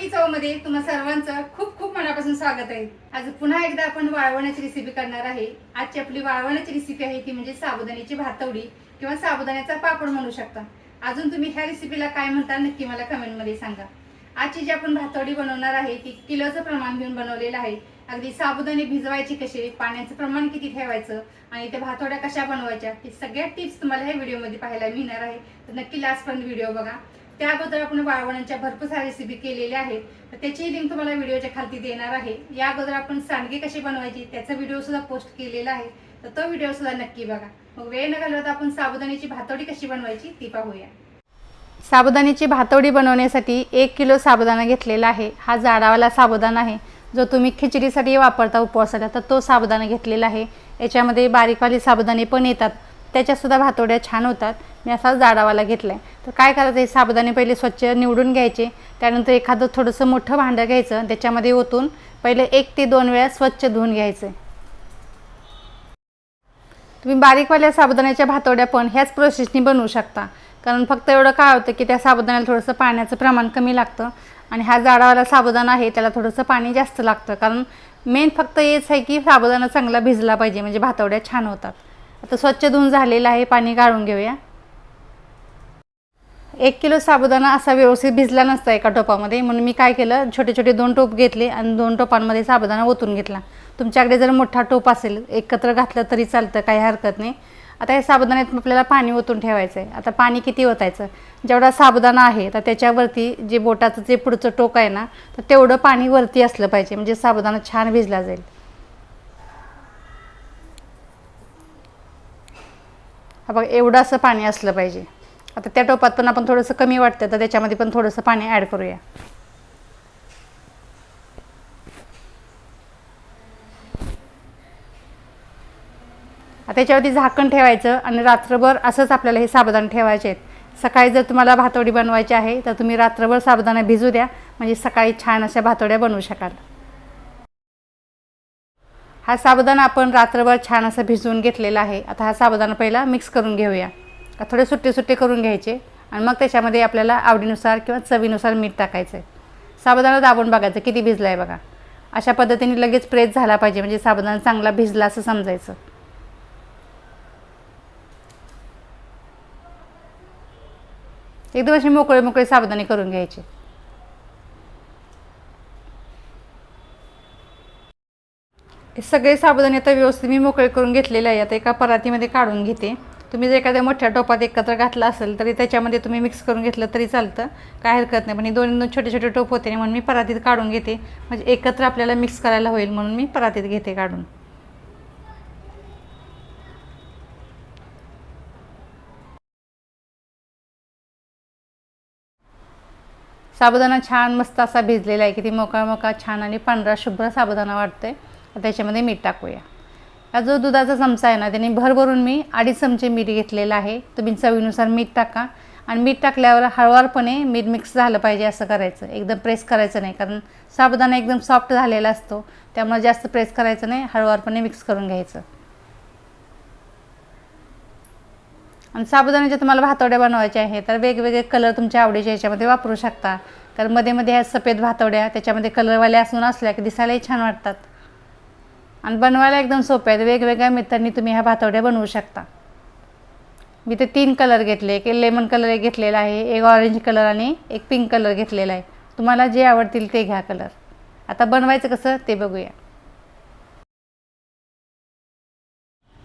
सुनीता चवमध्ये तुम्हा सर्वांचं खूप खूप मनापासून स्वागत आहे. आज पुन्हा एकदा आपण वाळवण्याची रेसिपी करणार आहे. आजची आपली वाळवण्याची रेसिपी आहे ती म्हणजे साबुदाण्याची भातवडी किंवा साबुदाण्याचा पापड म्हणू शकता. अजून तुम्ही ह्या रेसिपीला काय म्हणता नक्की मला कमेंटमध्ये सांगा. आजची जी आपण भातवडी बनवणार आहे ती किलोचं प्रमाण घेऊन बनवलेलं आहे. अगदी साबुदाणे भिजवायचे कसे पाण्याचं प्रमाण किती ठेवायचं आणि त्या भातवड्या कशा बनवायच्या हे सगळ्या टिप्स तुम्हाला ह्या व्हिडिओमध्ये पाहायला मिळणार आहे. तर नक्की लास्टपर्यंत व्हिडिओ बघा. त्या अगोदर आपण वाळवणांच्या भरपूर साऱ्या रेसिपी केलेल्या आहेत. तर त्याची लिंक तुम्हाला व्हिडिओच्या खालती देणार आहे. या अगोदर आपण सांडगे कशी बनवायची त्याचा व्हिडिओ सुद्धा पोस्ट केलेला आहे. तर तो व्हिडिओ सुद्धा नक्की बघा. मग वेळ न घालवता आपण साबुदाण्याची भातोडी कशी बनवायची ती पाहूया. साबुदाण्याची भातोडी बनवण्यासाठी एक किलो साबुदाणा घेतलेला आहे. हा जाडावाला साबुदाणा आहे जो तुम्ही खिचडीसाठी वापरता उपवासाला तर तो साबुदाणा घेतलेला आहे. याच्यामध्ये बारीकवाले साबुदाणे पण येतात. त्याच्यासुद्धा भातोड्या छान होतात. मी असा जाडावाला घेतला आहे तर काय करायचं हे साबुदाणे पहिले स्वच्छ निवडून घ्यायचे. त्यानंतर एखादं थोडंसं मोठं भांडं घ्यायचं त्याच्यामध्ये ओतून पहिले एक ते दोन वेळा स्वच्छ धुवून घ्यायचं. तुम्ही बारीकवाल्या साबुदाण्याच्या भातोड्या पण ह्याच प्रोसेसनी बनवू शकता. कारण फक्त एवढं काय होतं की त्या साबुदाण्याला थोडंसं पाण्याचं प्रमाण कमी लागतं आणि हा जाडावाला साबुदाणा आहे त्याला थोडंसं पाणी जास्त लागतं. कारण मेन फक्त हेच आहे की साबुदाणा चांगला भिजला पाहिजे म्हणजे भातवड्या छान होतात. आता स्वच्छ धुवून झालेलं आहे पाणी गाळून घेऊया. एक किलो साबुदाणा असा व्यवस्थित भिजला नसता एका टोपामध्ये. म्हणून मी काय केलं छोटे छोटे दोन टोप घेतले आणि दोन टोपांमध्ये साबुदाणा ओतून घेतला. तुमच्याकडे जर मोठा टोप असेल एकत्र घातलं तरी चालतं काही हरकत नाही. आता या साबुदाण्यात आपल्याला पाणी ओतून ठेवायचं आहे आता पाणी किती ओतायचं? जेवढा साबुदाणा आहे तर त्याच्यावरती जे बोटाचं जे पुढचं टोक आहे ना तर तेवढं पाणी वरती असलं पाहिजे. म्हणजे साबुदाणा छान भिजला जाईल. बघा एवढं असं पाणी असलं पाहिजे. आता त्या टोपात पण आपण थोडंसं कमी वाटतं तर त्याच्यामध्ये पण थोडंसं पाणी ॲड करूया. आता त्याच्यावरती झाकण ठेवायचं आणि रात्रभर असंच आपल्याला हे साबुदाणे ठेवायचे आहेत. सकाळी जर तुम्हाला भातोडी बनवायची आहे तर तुम्ही रात्रभर साबुदाणा भिजू द्या. म्हणजे सकाळी छान अशा भातोड्या बनवू शकाल. हा साबुदाणा आपण रात्रभर छान असं भिजवून घेतलेला आहे. आता हा साबुदाणा पहिला मिक्स करून घेऊया. का थोडे सुट्टे सुट्टे करून घ्यायचे आणि मग त्याच्यामध्ये आपल्याला आवडीनुसार किंवा चवीनुसार मीठ टाकायचं आहे साबुदाणा दाबून बघायचं किती भिजला आहे बघा. अशा पद्धतीने लगेच प्रेस झाला पाहिजे म्हणजे साबुदाणा चांगला भिजला असं समजायचं. एकदम असे मोकळे मोकळे साबुदाणे करून घ्यायचे. हे सगळे साबुदाणे आता व्यवस्थित मी मोकळे करून घेतलेले आहे. आता एका परातीमध्ये काढून घेते. तुम्ही जर एखाद्या मोठ्या टोपात एकत्र घातला असेल तरी त्याच्यामध्ये तुम्ही मिक्स करून घेतलं तरी चालतं. काय हरकत नाही. पण हे दोन दोन छोटे छोटे टोप होते म्हणून मी परातीत काढून घेते. म्हणजे एकत्र आपल्याला मिक्स करायला होईल म्हणून मी परातीत घेते काढून. साबुदाणा छान मस्त असा भिजलेला आहे. की ती मोकळा मोकळा छान आणि पांढरा शुभ्र साबुदाणा वाटतोय. आहे त्याच्यामध्ये मीठ टाकूया. हा जो दुधाचा चमचा आहे ना त्याने भरभरून मी अडीच चमचे मीठ घेतलेलं आहे. तुम्ही चवीनुसार मीठ टाका. आणि मीठ टाकल्यावर हळूवारपणे मीठ मिक्स झालं पाहिजे असं करायचं. एकदम प्रेस करायचं नाही कारण साबुदाणा एकदम सॉफ्ट झालेला असतो. त्यामुळे जास्त प्रेस करायचं नाही हळूवारपणे मिक्स करून घ्यायचं. आणि साबुदाण्याच्या तुम्हाला भातवड्या बनवायच्या आहे तर वेगवेगळे कलर तुमच्या आवडीच्या याच्यामध्ये वापरू शकता. कारण मध्ये मध्ये ह्या सफेद भातवड्या त्याच्यामध्ये कलरवाल्या असून असल्या की दिसायलाही छान वाटतात. आणि बनवायला एकदम सोपे आहेत. वेगवेगळ्या मेथडनी तुम्ही ह्या भातवड्या बनवू शकता. मी ते तीन कलर घेतले. एक लेमन कलर एक घेतलेला आहे एक ऑरेंज कलर आणि एक पिंक कलर घेतलेला आहे. तुम्हाला जे आवडतील ते घ्या कलर आता बनवायचं कसं ते बघूया.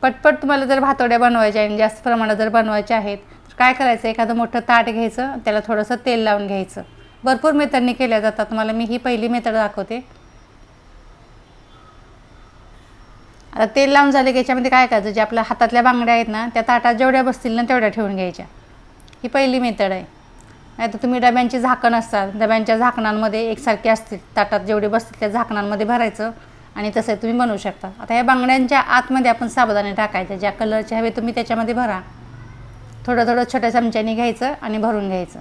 पटपट तुम्हाला जर भातवड्या बनवायच्या आणि जास्त प्रमाणात जर बनवायच्या आहेत तर काय करायचं? एखादं मोठं ताट घ्यायचं त्याला थोडंसं तेल लावून घ्यायचं. भरपूर मेथडनी केल्या जातात. तुम्हाला मी ही पहिली मेथड दाखवते. आता तेल लावून झाले की याच्यामध्ये काय करायचं? जे आपल्या हातातल्या बांगड्या आहेत ना त्या ताटात जेवढ्या बसतील ना तेवढ्या ठेवून घ्यायच्या. ही पहिली मेथड आहे. नाही तर तुम्ही डब्यांची झाकण असतात डब्यांच्या झाकणांमध्ये एकसारखी असतील. ताटात जेवढे बसतील त्या झाकणांमध्ये भरायचं आणि तसं तुम्ही बनवू शकता. आता ह्या बांगड्यांच्या आतमध्ये आपण साबुदाणे टाकायचे ज्या कलरचे हवे तुम्ही त्याच्यामध्ये भरा. थोडं थोडं छोट्या चमच्याने घ्यायचं आणि भरून घ्यायचं.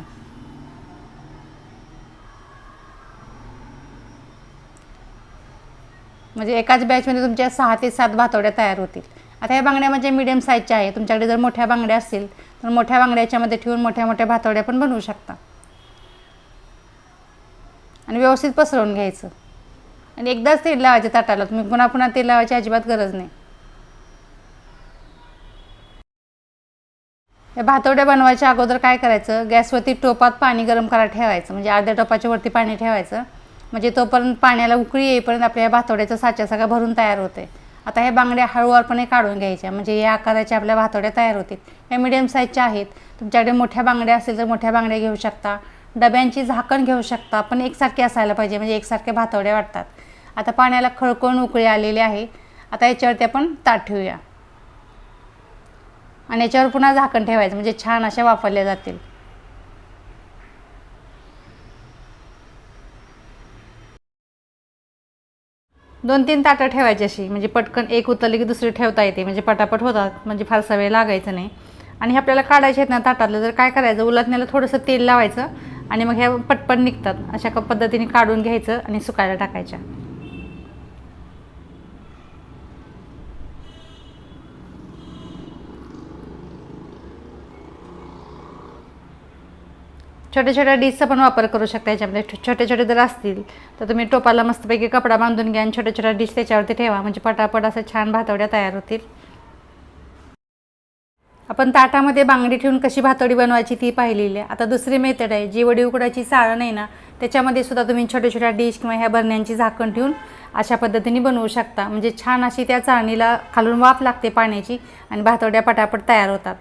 म्हणजे एकाच बॅचमध्ये तुमच्या सहा ते सात भातवड्या तयार होतील. आता या बांगड्या म्हणजे मिडियम साईजच्या आहे तुमच्याकडे जर मोठ्या बांगड्या असतील तर मोठ्या बांगड्या याच्यामध्ये ठेवून मोठ्या मोठ्या भातवड्या पण बनवू शकता. आणि व्यवस्थित पसरवून घ्यायचं. आणि एकदाच तेल लावायचं ताटाला. तुम्ही पुन्हा पुन्हा तेल लावायची अजिबात गरज नाही. या भातवड्या बनवायच्या अगोदर काय करायचं? गॅसवरती टोपात पाणी गरम करायला ठेवायचं. म्हणजे अर्ध्या टोपाच्या वरती पाणी ठेवायचं. म्हणजे तोपर्यंत पाण्याला उकळी येईपर्यंत आपल्या भातोड्याचं साच्या साचा सगळा भरून तयार होते. आता हे बांगड्या हळूवारपणे काढून घ्यायच्या. म्हणजे या आकाराच्या आपल्या भातोड्या तयार होतील. या मिडियम साईजच्या आहेत. तुमच्याकडे मोठ्या बांगड्या असतील तर मोठ्या बांगड्या घेऊ शकता. डब्यांची झाकण घेऊ शकता. पण एकसारखे असायला पाहिजे. म्हणजे एकसारख्या भातोड्या वाटतात. आता पाण्याला खळकळून उकळी आलेली आहे. आता याच्यावरती आपण ताट ठेवूया. आणि याच्यावर पुन्हा झाकण ठेवायचं. म्हणजे छान अशा वापरल्या जातील. दोन तीन ताटं ठेवायची अशी. म्हणजे पटकन एक उतरली की दुसरी ठेवता येते. म्हणजे पटापट होतात. म्हणजे फारसा वेळ लागायचा नाही. आणि हे आपल्याला काढायचे आहेत ना ताटातलं तर काय करायचं उलटण्याला थोडंसं तेल लावायचं आणि मग ह्या पटपट निघतात. अशा पद्धतीने काढून घ्यायचं आणि सुकायला टाकायच्या. छोट्या छोट्या डिशचा पण वापर करू शकता याच्यामध्ये छोटे छोटे जर असतील तर तुम्ही टोपाला मस्तपैकी कपडा बांधून घ्या आणि छोट्या छोट्या डिश त्याच्यावरती ठेवा. म्हणजे पटापट असं छान भातवड्या तयार होतील. आपण ताटामध्ये बांगडी ठेवून कशी भातवडी बनवायची ती पाहिलेली आहे. आता दुसरी मेथड आहे. जी वडी उकडायची चाळण आहे ना त्याच्यामध्ये सुद्धा तुम्ही छोट्या छोट्या डिश किंवा ह्या बरण्यांची झाकण ठेवून अशा पद्धतीने बनवू शकता. म्हणजे छान अशी त्या चाळणीला खालून वाफ लागते पाण्याची आणि भातवड्या पटापट तयार होतात.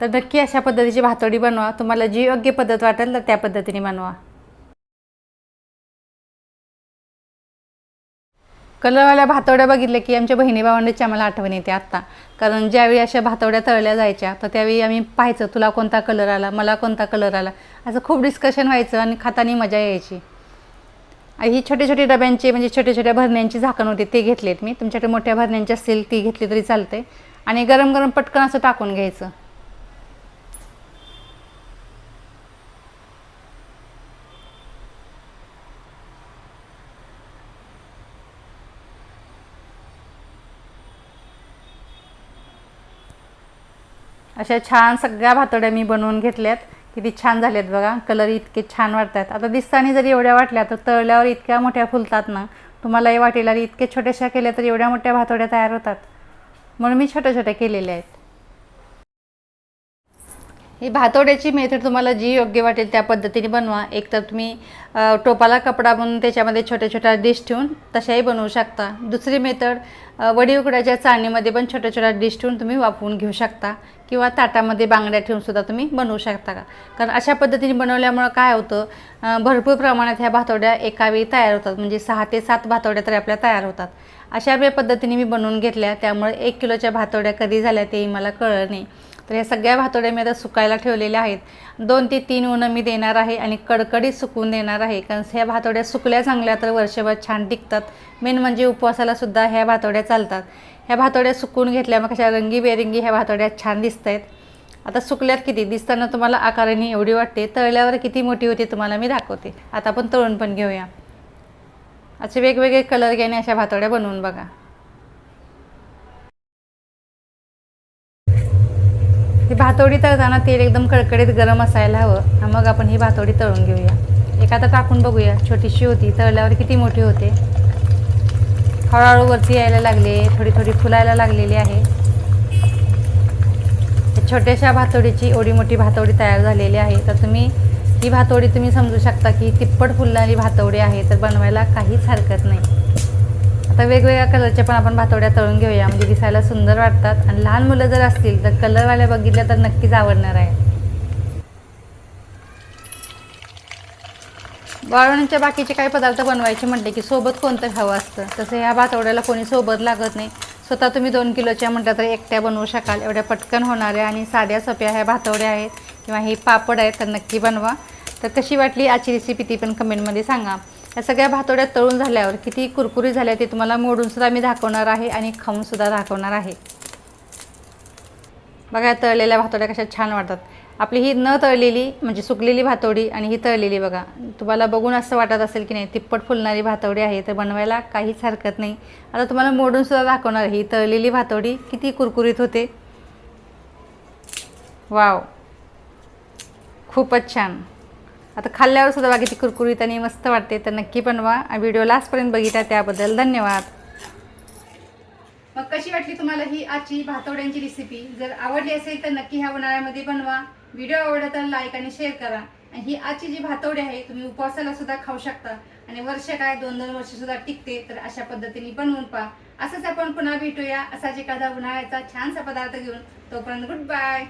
तर नक्की अशा पद्धतीची भातवडी बनवा. तुम्हाला जी योग्य पद्धत वाटेल तर त्या पद्धतीने बनवा. कलरवाल्या भातवड्या बघितल्या की आमच्या बहिणी भावंडाची आम्हाला आठवण येते आत्ता. कारण ज्यावेळी अशा भातवड्या तळल्या जायच्या तर त्यावेळी आम्ही पाहायचं तुला कोणता कलर आला? मला कोणता कलर आला? असं खूप डिस्कशन व्हायचं आणि खातानी मजा यायची. ही छोटे छोटे डब्यांचे म्हणजे छोट्या छोट्या भरण्यांची झाकण होती ते घेतलेत मी. तुमच्याकडे मोठ्या भरण्यांची असतील ती घेतली तरी चालते आणि गरम गरम पटकन असं टाकून घ्यायचं. अशा छान सगळ्या भातोड्या मी बनवून घेतल्यात. किती छान झाल्यात बघा. कलर इतके छान वाटतात. आता दिसताना जरी एवढ्या वाटल्या तर तळल्यावर इतक्या मोठ्या फुलतात ना. तुम्हालाही वाटेल. आणि इतके छोट्याशा केल्या तर एवढ्या मोठ्या भातोड्या तयार होतात. म्हणून मी छोट्या छोट्या केलेल्या आहेत. ही भातोड्याची मेथड तुम्हाला जी योग्य वाटेल त्या पद्धतीने बनवा. एक तर तुम्ही टोपाला कपडा बनवून त्याच्यामध्ये छोट्या छोट्या डिश ठेवून तशाही बनवू शकता. दुसरी मेथड वडी उकडाच्या चाळणीमध्ये पण छोट्या छोट्या डिश ठेवून तुम्ही वापरून घेऊ शकता किंवा ताटामध्ये बांगड्या ठेवूनसुद्धा तुम्ही बनवू शकता. का कारण अशा पद्धतीने बनवल्यामुळं काय होतं भरपूर प्रमाणात ह्या भातोड्या एकावेळी तयार होतात. म्हणजे सहा ते सात भातोड्या तरी आपल्या तयार होतात. अशा वेळ पद्धतीने मी बनवून घेतल्या. त्यामुळे एक किलोच्या भातोड्या कधी झाल्या तेही मला कळलं नाही. तर ह्या सगळ्या भातोड्या मी आता सुकायला ठेवलेल्या आहेत. दोन ते तीन उन्हं मी देणार आहे आणि कडकडीत सुकून देणार आहे. कारण ह्या भातोड्या सुकल्या चांगल्या तर वर्षभर छान टिकतात. मेन म्हणजे उपवासालासुद्धा ह्या भातोड्या चालतात. ह्या भातोड्या सुकून घेतल्या मग कशा रंगीबेरंगी ह्या भातोड्या छान दिसत आहेत आता सुकल्यात किती? दिसताना तुम्हाला आकाराने एवढी वाटते. तळल्यावर किती मोठी होती तुम्हाला मी दाखवते. आता आपण तळून पण घेऊया. असे वेगवेगळे कलर घेणे अशा भातोड्या बनवून बघा. ही भातोडी तळताना तेल एकदम कडकडीत गरम असायला हवं. मग आपण ही भातोडी तळून घेऊया. एक आता टाकून बघूया. छोटीशी होती. तळल्यावर किती मोठी होते? हळूहळू वरती यायला लागले. थोडी थोडी फुलायला लागलेली आहे. छोट्याशा भातोडीची एवढी मोठी भातोडी तयार झालेली आहे. तर तुम्ही ही भातोडी तुम्ही समजू शकता की तिप्पट फुलणारी भातोडी आहे. तर बनवायला काहीच हरकत नाही. आता वेगवेगळ्या कलरच्या पण आपण भातोड्या तळून घेऊया. म्हणजे दिसायला सुंदर वाटतात. आणि लहान मुलं जर असतील तर कलरवाल्या बघितल्या तर नक्कीच आवडणार आहे. वाळवण्याच्या बाकीचे काही पदार्थ बनवायचे म्हटले की सोबत कोणतं हवं असतं. तसं ह्या भातवड्याला कोणी सोबत लागत नाही. स्वतः तुम्ही दोन किलोच्या म्हटलं तर एकट्या बनवू शकाल. एवढ्या पटकन होणाऱ्या आणि साध्या सोप्या ह्या भातवड्या आहेत. किंवा हे पापड आहेत तर नक्की बनवा. तर कशी वाटली आजची रेसिपी ती पण कमेंटमध्ये सांगा. या सगळ्या भातोड्या तळून झाल्यावर किती कुरकुरी झाल्या ते तुम्हाला मोडूनसुद्धा मी दाखवणार आहे आणि खाऊनसुद्धा दाखवणार आहे. बघा तळलेल्या भातोड्या कशा छान वाटतात आपली ही न तळलेली म्हणजे सुकलेली भातोडी आणि ही तळलेली बघा. तुम्हाला बघून असं वाटत असेल की नाही तिप्पट फुलणारी भातोडी आहे तर बनवायला काहीच हरकत नाही. आता तुम्हाला मोडूनसुद्धा दाखवणार ही तळलेली भातोडी किती कुरकुरीत होते. वाव. खूपच छान. आता खाल्ल्यावर सुद्धा बाकी ती कुरकुरीत आणि मस्त वाटते तर नक्की बनवा आणि व्हिडिओ लास्टपर्यंत बघितला त्याबद्दल धन्यवाद. मग कशी वाटली तुम्हाला ही आजची भातवड्यांची रेसिपी जर आवडली असेल तर नक्की ह्या उन्हाळ्यामध्ये बनवा. व्हिडिओ आवडला तर लाईक आणि शेअर करा. आणि ही आजची जी भातवडी आहे तुम्ही उपवासाला सुद्धा खाऊ शकता. आणि वर्ष काय दोन दोन वर्ष सुद्धा टिकते तर अशा पद्धतीने बनवून पहा. असंच आपण पुन्हा भेटूया असाच एखादा उन्हाळ्याचा छानसा पदार्थ घेऊन. तोपर्यंत गुड बाय